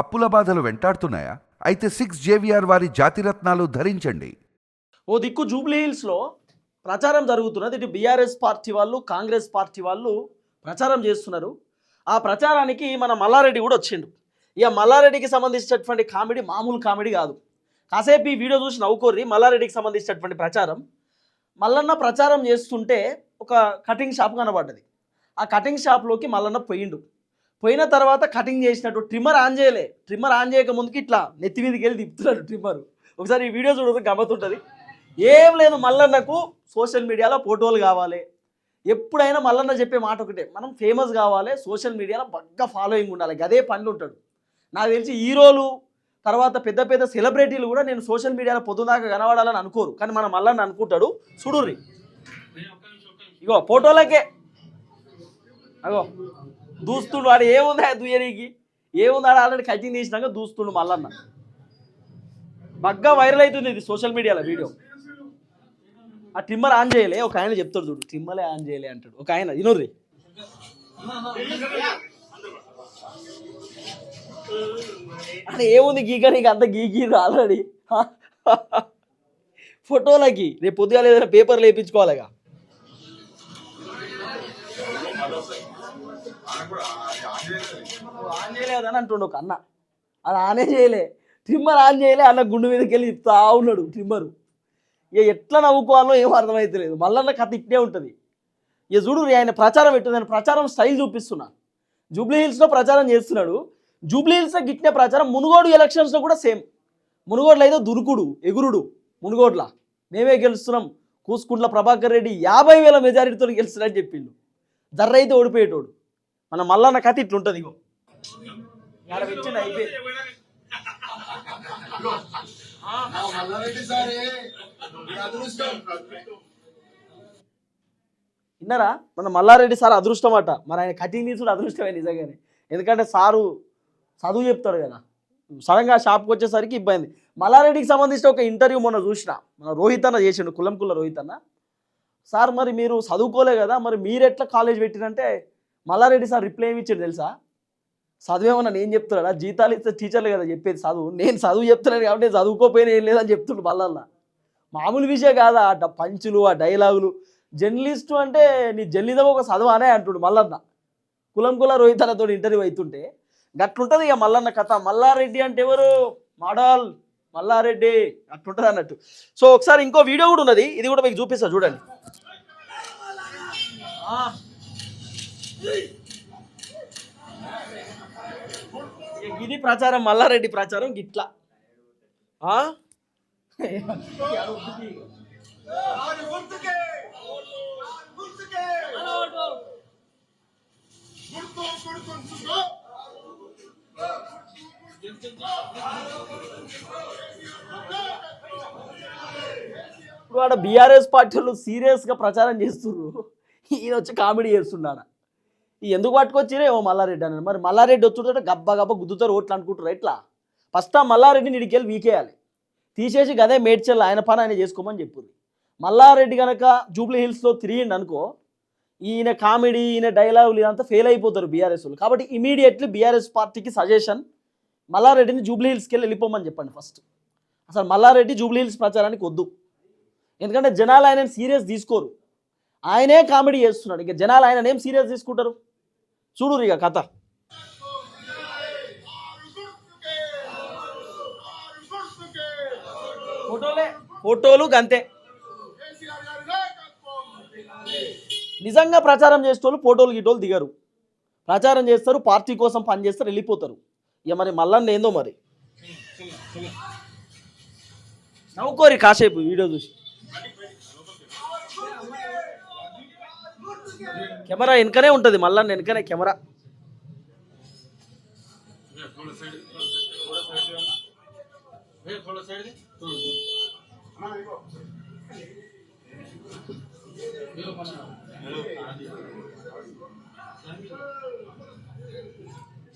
అప్పుల బాధలు వెంటాడుతున్నాయా? అయితే సిక్స్ జేవిఆర్ వారి జాతిరత్నాలు ధరించండి. ఓ దిక్కు జూబ్లీ హిల్స్లో ప్రచారం జరుగుతున్నది. ఇటు బీఆర్ఎస్ పార్టీ వాళ్ళు కాంగ్రెస్ పార్టీ వాళ్ళు ప్రచారం చేస్తున్నారు. ఆ ప్రచారానికి మన మల్లారెడ్డి కూడా వచ్చిండు. ఇక మల్లారెడ్డికి సంబంధించినటువంటి కామెడీ మామూలు కామెడీ కాదు. కాసేపు ఈ వీడియో చూసి నవ్వుకోర్రి మల్లారెడ్డికి సంబంధించినటువంటి ప్రచారం. మల్లన్న ప్రచారం చేస్తుంటే ఒక కటింగ్ షాప్ కనబడ్డది. ఆ కటింగ్ షాప్లోకి మల్లన్న పోయిండు. పోయిన తర్వాత కటింగ్ చేసినట్టు ట్రిమ్మర్ ఆన్ చేయలే. ట్రిమ్మర్ ఆన్ చేయక ముందుకి ఇట్లా నెత్తి మీదకి వెళ్ళి తిప్పుతున్నాడు ట్రిమ్మర్ ఒకసారి ఈ వీడియో చూడదు గమ్మతుంటుంది. ఏం లేదు మల్లన్నకు సోషల్ మీడియాలో ఫోటోలు కావాలి. ఎప్పుడైనా మల్లన్న చెప్పే మాట ఒకటే మనం ఫేమస్ కావాలి సోషల్ మీడియాలో బాగా ఫాలోయింగ్ ఉండాలి అదే పనులు ఉంటాడు. నాకు తెలిసి హీరోలు తర్వాత పెద్ద పెద్ద సెలబ్రిటీలు కూడా నేను సోషల్ మీడియాలో పొద్దుదాకా కనబడాలని అనుకోరు. కానీ మన మల్లన్న అనుకుంటాడు చూడుర్రి. ఇగో ఫోటోలకే అగో. దూస్తుండు వాడు ఏముంది దుయ్యనీకి? ఏముంది ఆడ ఆల్రెడీ కటింగ్ తీసినాక దూస్తుండు మళ్ళన్న బాగా వైరల్ అవుతుంది ఇది సోషల్ మీడియాలో వీడియో ఆ ట్రిమ్మర్ ఆన్ చేయలే ఒక ఆయన చెప్తాడు చూడు ట్రిమ్మలే ఆన్ చేయలే అంటాడు. ఒక ఆయన ఇనోర్రి అంటే ఏముంది గీక? నీకు అంత గీకీరు ఆల్రెడీ. ఫోటోలకి రేపు పొద్దుగా ఏదైనా పేపర్లు వేయించుకోవాలిగా ఆన్ చేయలేదని అంటుండు ఒక అన్న అది ఆనే చేయలే ట్రిమ్మర్ ఆన్ చేయలే అన్న గుండు మీదకి వెళ్ళి ఇస్తా ఉన్నాడు ట్రిమ్మరు ఇక ఎట్లా నవ్వుకోవాలో ఏం అర్థమవుతలేదు మళ్ళన్న కథ ఇట్టే ఉంటుంది ఇక చూడు ఆయన ప్రచారం పెట్టింది ఆయన ప్రచారం స్టైల్ చూపిస్తున్నా జూబ్లీ హిల్స్లో ప్రచారం చేస్తున్నాడు జూబ్లీ హిల్స్లో గిట్టిన ప్రచారం మునుగోడు ఎలక్షన్స్లో కూడా సేమ్ మునుగోడులో అయితే దురుకుడు ఎగురుడు మునుగోడ్ల మేమే గెలుస్తున్నాం కూసుకుంట్ల ప్రభాకర్ రెడ్డి యాభై వేల మెజారిటీతో గెలుస్తున్నాడని చెప్పిండు జర్ర అయితే ఓడిపోయేటోడు మన మల్లన్న కథ ఇట్లుంటుంది ఇగో. అయిపోయి విన్నారా? మన మల్లారెడ్డి సార్ అదృష్టం అట మరి ఆయన కటింగ్ తీసుడు అదృష్టమే నిజంగానే. ఎందుకంటే సారు చదువు చెప్తాడు కదా. సడన్గా షాప్కి వచ్చేసరికి ఇబ్బంది. మల్లారెడ్డికి సంబంధించిన ఒక ఇంటర్వ్యూ మొన్న చూసిన. మన రోహిత్ అన్న చేసిండు కులం కుల్ల రోహిత్ అన్న. సార్ మరి మీరు చదువుకోలే కదా మరి మీరు ఎట్లా కాలేజ్ పెట్టినంటే మల్లారెడ్డి సార్ రిప్లై ఏమి ఇచ్చాడు తెలుసా? చదివేమన్నా నేను చెప్తున్నాడా? జీతాలు ఇస్తే టీచర్లు కదా చెప్పేది చదువు. నేను చదువు చెప్తున్నాను కాబట్టి నేను చదువుకోపోయినా ఏం లేదని చెప్తుండు మల్లన్న. మామూలు విషయం కాదా? ఆ పంచులు ఆ డైలాగులు జర్నలిస్టు అంటే నీ జర్నలిజం ఒక చదువు అనే అంటుడు మల్లన్న. కులం కుల రోహితలతో ఇంటర్వ్యూ అవుతుంటే గట్లుంటుంది ఇక మల్లన్న కథ. మల్లారెడ్డి అంటే ఎవరు? మోడల్. మల్లారెడ్డి. అట్లుంటుంది అన్నట్టు. సో ఒకసారి ఇంకో వీడియో కూడా ఉన్నది. ఇది కూడా మీకు చూపిస్తా చూడండి. ఆ. ఇది ప్రచారం మల్లారెడ్డి ప్రచారం గిట్లా. ఇప్పుడు ఆడ బీఆర్ఎస్ పార్టీలు సీరియస్గా ప్రచారం చేస్తున్నారు ఈయన వచ్చి కామెడీ చేస్తున్నాడు? ఎందుకు పట్టుకొచ్చిరే ఓ మల్లారెడ్డి అన్నాడు. మరి మల్లారెడ్డి వచ్చుంటే గబ్బ గబ్బ గుద్దుతారు ఓట్లు అనుకుంటారు ఎట్లా? ఫస్ట్ ఆ మల్లారెడ్డి నీడికెళ్ళి వీకేయాలి. తీసేసి గదే మేడ్చల్ ఆయన పని ఆయన చేసుకోమని చెప్పింది మల్లారెడ్డి కనుక జూబ్లీ హిల్స్లో తిరిగిండి అనుకో ఈయన కామెడీ ఈయన డైలాగులు ఇదంతా ఫెయిల్ అయిపోతారు బీఆర్ఎస్ వాళ్ళు. కాబట్టి ఇమీడియట్లీ బీఆర్ఎస్ పార్టీకి సజెషన్ మల్లారెడ్డిని జూబ్లీ హిల్స్కి వెళ్ళి వెళ్ళిపోమని చెప్పండి ఫస్ట్. అసలు మల్లారెడ్డి జూబ్లీ హిల్స్ ప్రచారానికి వద్దు. ఎందుకంటే జనాలు ఆయన సీరియస్ తీసుకోరు. ఆయనే కామెడీ చేస్తున్నాడు. ఇక జనాలు ఆయన ఏం సీరియస్ తీసుకుంటారు? చూడు ఇక కథ. ఫోటోలే. ఫోటోలు గంతే. నిజంగా ప్రచారం చేసేటోళ్ళు ఫోటోలు గిటోలు దిగరు. ప్రచారం చేస్తారు పార్టీ కోసం పనిచేస్తారు వెళ్ళిపోతారు. ఇక మరి మళ్ళీ ఏందో మరి. నవ్వుకోరి కాసేపు వీడియో చూసి. కెమెరా వెనకనే ఉంటుంది మళ్ళా వెనకనే కెమెరా.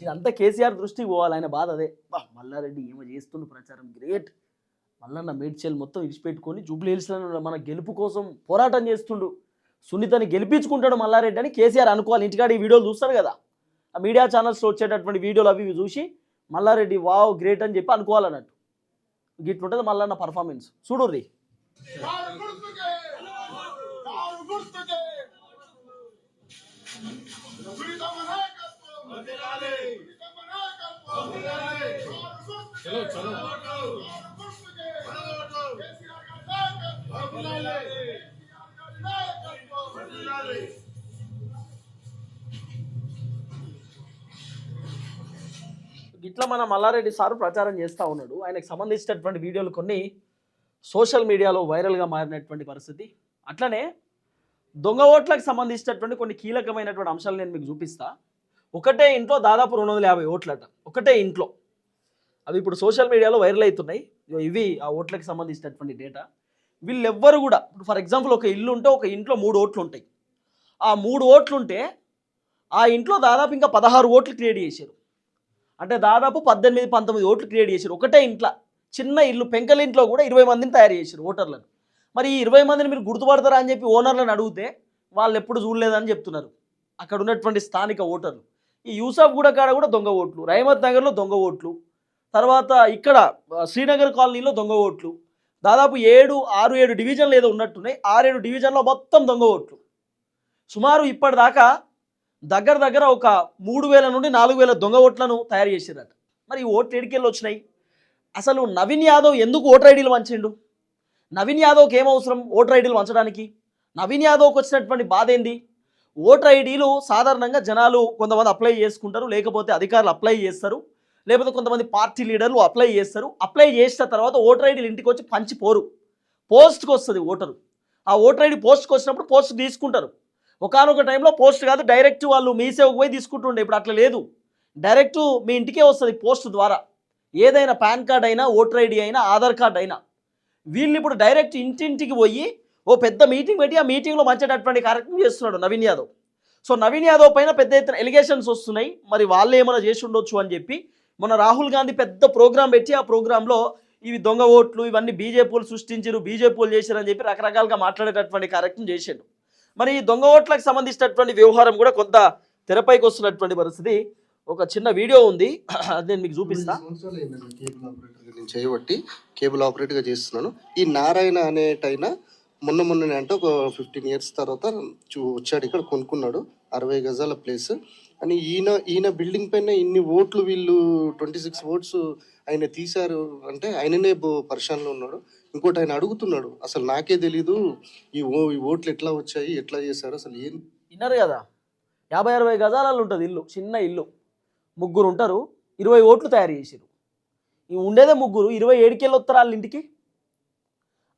ఇదంతా కేసీఆర్ దృష్టికి పోవాలి ఆయన బాధ అదే. మల్లారెడ్డి ఏమో చేస్తుండు ప్రచారం గ్రేట్. మల్లన్న మేడ్చల్ మొత్తం ఇడిచిపెట్టుకొని జూబ్లీ హిల్స్లో మన గెలుపు కోసం పోరాటం చేస్తుండు. సునీతని గెలిపించుకుంటాడు మల్లారెడ్డి అని కేసీఆర్ అనుకోవాలి. ఇంటికాడ ఈ వీడియోలు చూస్తారు కదా. ఆ మీడియా ఛానల్స్లో వచ్చేటటువంటి వీడియోలు అవి చూసి మల్లారెడ్డి వావ్ గ్రేట్ అని చెప్పి అనుకోవాలన్నట్టు. గిట్లుంటుంది మల్లన్న పర్ఫార్మెన్స్ చూడుర్రి. చలో చలో. ఇట్లా మన మల్లారెడ్డి సార్ ప్రచారం చేస్తూ ఉన్నాడు. ఆయనకు సంబంధించినటువంటి వీడియోలు కొన్ని సోషల్ మీడియాలో వైరల్గా మారినటువంటి పరిస్థితి. అట్లనే దొంగ ఓట్లకు సంబంధించినటువంటి కొన్ని కీలకమైనటువంటి అంశాలు నేను మీకు చూపిస్తా. ఒకటే ఇంట్లో దాదాపు రెండు వందల యాభై ఓట్లట. ఒకటే ఇంట్లో. అవి ఇప్పుడు సోషల్ మీడియాలో వైరల్ అవుతున్నాయి. ఇవి ఆ ఓట్లకు సంబంధించినటువంటి డేటా. వీళ్ళెవ్వరు కూడా ఇప్పుడు ఫర్ ఎగ్జాంపుల్ ఒక ఇల్లు ఉంటే ఒక ఇంట్లో మూడు ఓట్లు ఉంటాయి. ఆ మూడు ఓట్లు ఉంటే ఆ ఇంట్లో దాదాపు ఇంకా పదహారు ఓట్లు క్రియేట్ చేశారు. అంటే దాదాపు పద్దెనిమిది పంతొమ్మిది ఓట్లు క్రియేట్ చేశారు. ఒకటే ఇంట్లో చిన్న ఇల్లు పెంకల ఇంట్లో కూడా ఇరవై మందిని తయారు చేశారు ఓటర్లను. మరి ఈ ఇరవై మందిని మీరు గుర్తుపడతారా అని చెప్పి ఓనర్లను అడిగితే వాళ్ళు ఎప్పుడు చూడలేదని చెప్తున్నారు. అక్కడ ఉన్నటువంటి స్థానిక ఓటర్లు. ఈ యూసఫ్ గూడ కాడ కూడా దొంగ ఓట్లు రహమత్ నగర్లో దొంగ ఓట్లు తర్వాత ఇక్కడ శ్రీనగర్ కాలనీలో దొంగ ఓట్లు దాదాపు ఏడు ఆరు ఏడు డివిజన్లు ఏదో ఉన్నట్టున్నాయి. ఆరేడు డివిజన్లో మొత్తం దొంగ ఓట్లు. సుమారు ఇప్పటిదాకా దగ్గర దగ్గర ఒక మూడు వేల నుండి నాలుగు వేల దొంగ ఓట్లను తయారు చేసిరట మరి ఈ ఓట్లు ఎడికెళ్ళి వచ్చినాయి? అసలు నవీన్ యాదవ్ ఎందుకు ఓటర్ ఐడీలు వంచిండు? నవీన్ యాదవ్కి ఏం అవసరం ఓటర్ ఐడీలు వంచడానికి? నవీన్ యాదవ్కి వచ్చినటువంటి బాధ ఏంది? ఓటర్ ఐడీలు సాధారణంగా జనాలు కొంతమంది అప్లై చేసుకుంటారు లేకపోతే అధికారులు అప్లై చేస్తారు లేకపోతే కొంతమంది పార్టీ లీడర్లు అప్లై చేస్తారు. అప్లై చేసిన తర్వాత ఓటర్ ఐడీలు ఇంటికి వచ్చి పంచిపోరు పోస్ట్కి వస్తుంది ఓటరు. ఆ ఓటర్ ఐడి పోస్ట్కి వచ్చినప్పుడు పోస్ట్ తీసుకుంటారు. ఒకనొక టైంలో పోస్ట్ కాదు డైరెక్ట్ వాళ్ళు మీ సేవకు పోయి తీసుకుంటుండే. ఇప్పుడు అట్లా లేదు. డైరెక్ట్ మీ ఇంటికే వస్తుంది పోస్ట్ ద్వారా. ఏదైనా పాన్ కార్డ్ అయినా ఓటర్ ఐడి అయినా ఆధార్ కార్డ్ అయినా. వీళ్ళు ఇప్పుడు డైరెక్ట్ ఇంటింటికి పోయి ఓ పెద్ద మీటింగ్ పెట్టి ఆ మీటింగ్లో మంచేటటువంటి కార్యక్రమం చేస్తున్నాడు నవీన్ యాదవ్. సో నవీన్ యాదవ్ పైన పెద్ద ఎత్తున ఎలిగేషన్స్ వస్తున్నాయి. మరి వాళ్ళు ఏమైనా చేసి ఉండొచ్చు అని చెప్పి మొన్న రాహుల్ గాంధీ పెద్ద ప్రోగ్రాం పెట్టి ఆ ప్రోగ్రాంలో ఇవి దొంగ ఓట్లు ఇవన్నీ బీజేపీలు సృష్టించారు బీజేపీలు చేశారు అని చెప్పి రకరకాలుగా మాట్లాడేటటువంటి కార్యక్రమం చేసిండు. మరి ఈ దొంగ ఓట్లకు సంబంధించినటువంటి వ్యవహారం కూడా కొంత తెరపైకి వస్తున్నటువంటి పరిస్థితి. ఒక చిన్న వీడియో ఉంది. అది నేను మీకు చూపిస్తా. చేయబట్టి కేబుల్ ఆపరేటర్గా చేస్తున్నాను. ఈ నారాయణ అనేటైన మొన్న మొన్న అంటే ఒక ఫిఫ్టీన్ ఇయర్స్ తర్వాత వచ్చాడు ఇక్కడ కొనుక్కున్నాడు. అరవై గజాల ప్లేస్. అని ఈయన ఈయన బిల్డింగ్ పైన ఇన్ని ఓట్లు వీళ్ళు ట్వంటీ సిక్స్ ఓట్స్ ఆయన తీశారు అంటే ఆయననే బో- పరిశానలో ఉన్నాడు. ఇంకోటి ఆయన అడుగుతున్నాడు అసలు నాకే తెలీదు ఈ ఓ ఈ ఓట్లు ఎట్లా వచ్చాయి ఎట్లా చేశారు అసలు ఏం విన్నారు కదా? యాభై అరవై గజాలలో ఉంటుంది ఇల్లు చిన్న ఇల్లు. ముగ్గురు ఉంటారు ఇరవై ఓట్లు తయారు చేసారు ఈ ఉండేదే ముగ్గురు ఇరవై ఏడుకెళ్ళి వస్తారు వాళ్ళ ఇంటికి?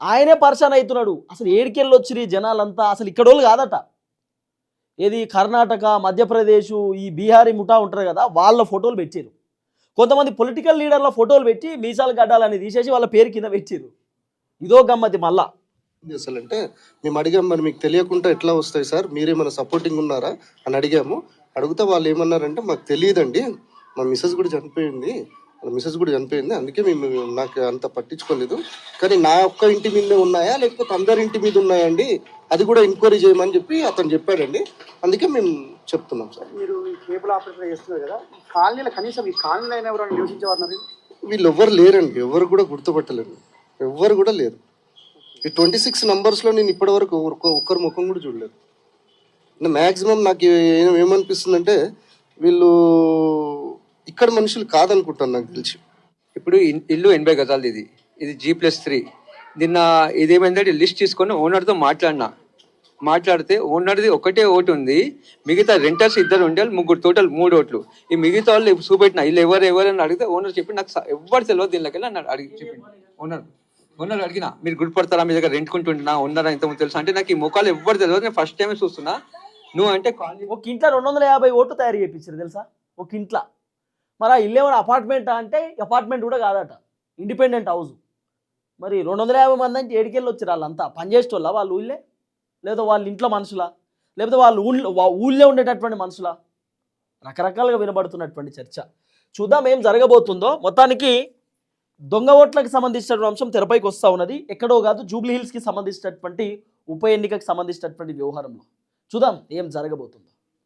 ఆయనే పరిశాన్ అవుతున్నాడు. అసలు ఏడుకెళ్ళి వచ్చిరు జనాలంతా అసలు ఇక్కడోళ్ళు కాదట. ఏది కర్ణాటక మధ్యప్రదేశ్ ఈ బీహారీ ముఠా ఉంటారు కదా వాళ్ళ ఫోటోలు పెట్టారు కొంతమంది పొలిటికల్ లీడర్ల ఫోటోలు పెట్టి మీసాలు గడ్డాలని తీసేసి వాళ్ళ పేరు కింద పెట్టారు ఇదో గమ్మతి మళ్ళా. అసలు అంటే మేము అడిగాం మరి మీకు తెలియకుండా ఎట్లా వస్తాయి సార్? మీరేమైనా సపోర్టింగ్ ఉన్నారా? అని అడిగాము. అడిగితే వాళ్ళు ఏమన్నారంటే మాకు తెలియదండి. మా మిస్సెస్ కూడా చనిపోయింది. వాళ్ళ మిస్సెస్ కూడా చనిపోయింది. అందుకే మేము నాకు అంత పట్టించుకోలేదు. కానీ నా ఒక్క ఇంటి మీదే ఉన్నాయా? లేకపోతే అందరి ఇంటి మీద ఉన్నాయండి అది కూడా ఎంక్వైరీ చేయమని చెప్పి అతను చెప్పాడండి. అందుకే మేము చెప్తున్నాం సార్. మీరు ఈ కేబుల్ ఆపరేటర్ చేస్తున్నారు కదా కాలనీలో కనీసం ఈ కాలనీలో అయినా ఎవరైనా నివసించేవారు వీళ్ళు ఎవ్వరు లేరండి. ఎవరు కూడా గుర్తుపట్టలేరు. ఎవ్వరు కూడా లేరు. ఈ ట్వంటీ సిక్స్ నంబర్స్లో నేను ఇప్పటివరకు ఒక్క- ఒక్కరి ముఖం కూడా చూడలేదు. మ్యాక్సిమం నాకు ఏమనిపిస్తుందంటే వీళ్ళు ఇక్కడ మనుషులు కాదనుకుంటాను నాకు తెలిసి. ఇప్పుడు ఇన్- ఇల్లు ఎనభై గజాలది ఇది. ఇది జీ ప్లస్ త్రీ నిన్న ఇదేమైందంటే లిస్ట్ తీసుకొని ఓనర్తో మాట్లాడినా. మాట్లాడితే ఓనర్ది ఒకటే ఓటు ఉంది. మిగతా రెంటర్స్ ఇద్దరు ఉండే ముగ్గురు టోటల్ మూడు ఓట్లు. ఈ మిగతా వాళ్ళు చూపెట్టిన వీళ్ళు ఎవరు ఎవరని అడిగితే ఓనర్ చెప్పి నాకు స- ఎవ్వరు తెలియదు దీనిలోకి నన్ను అడిగి చెప్పింది ఓనర్ ఓనర్ అడిగిన మీరు గుర్తుపడతారా మీ దగ్గర రెంట్కుంటుంటున్నా ఉన్నారా ఇంతకుముందు తెలుసు? అంటే నాకు ఈ ముఖాలు ఎవ్వరు తెలియదు నేను ఫస్ట్ టైం చూస్తున్నా. నువ్వు అంటే కాలనీ ఒక ఇంట్లో రెండు వందల యాభై ఓట్లు తయారు చేయించారు తెలుసా? ఒక ఇంట్లో. మరి ఆ ఇల్లు ఏమైనా అపార్ట్మెంటా అంటే అపార్ట్మెంట్ కూడా కాదట. ఇండిపెండెంట్ హౌస్ మరి రెండు వందల యాభై మంది అంటే ఏడికెళ్ళి వచ్చారు వాళ్ళంతా పనిచేసేటోళ్ళ వాళ్ళు ఊళ్ళే? లేదా వాళ్ళ ఇంట్లో మనుషులా? లేకపోతే వాళ్ళు ఊళ్ళో ఊళ్ళో ఉండేటటువంటి మనుషులా? రకరకాలుగా వినబడుతున్నటువంటి చర్చ. చూద్దాం ఏం జరగబోతుందో. మొత్తానికి దొంగ ఓట్లకు సంబంధించినటువంటి అంశం తెరపైకి వస్తూ ఉన్నది. ఎక్కడో కాదు జూబ్లీ హిల్స్కి సంబంధించినటువంటి ఉప ఎన్నికకు సంబంధించినటువంటి వ్యవహారంలో. చూద్దాం ఏం జరగబోతుందో.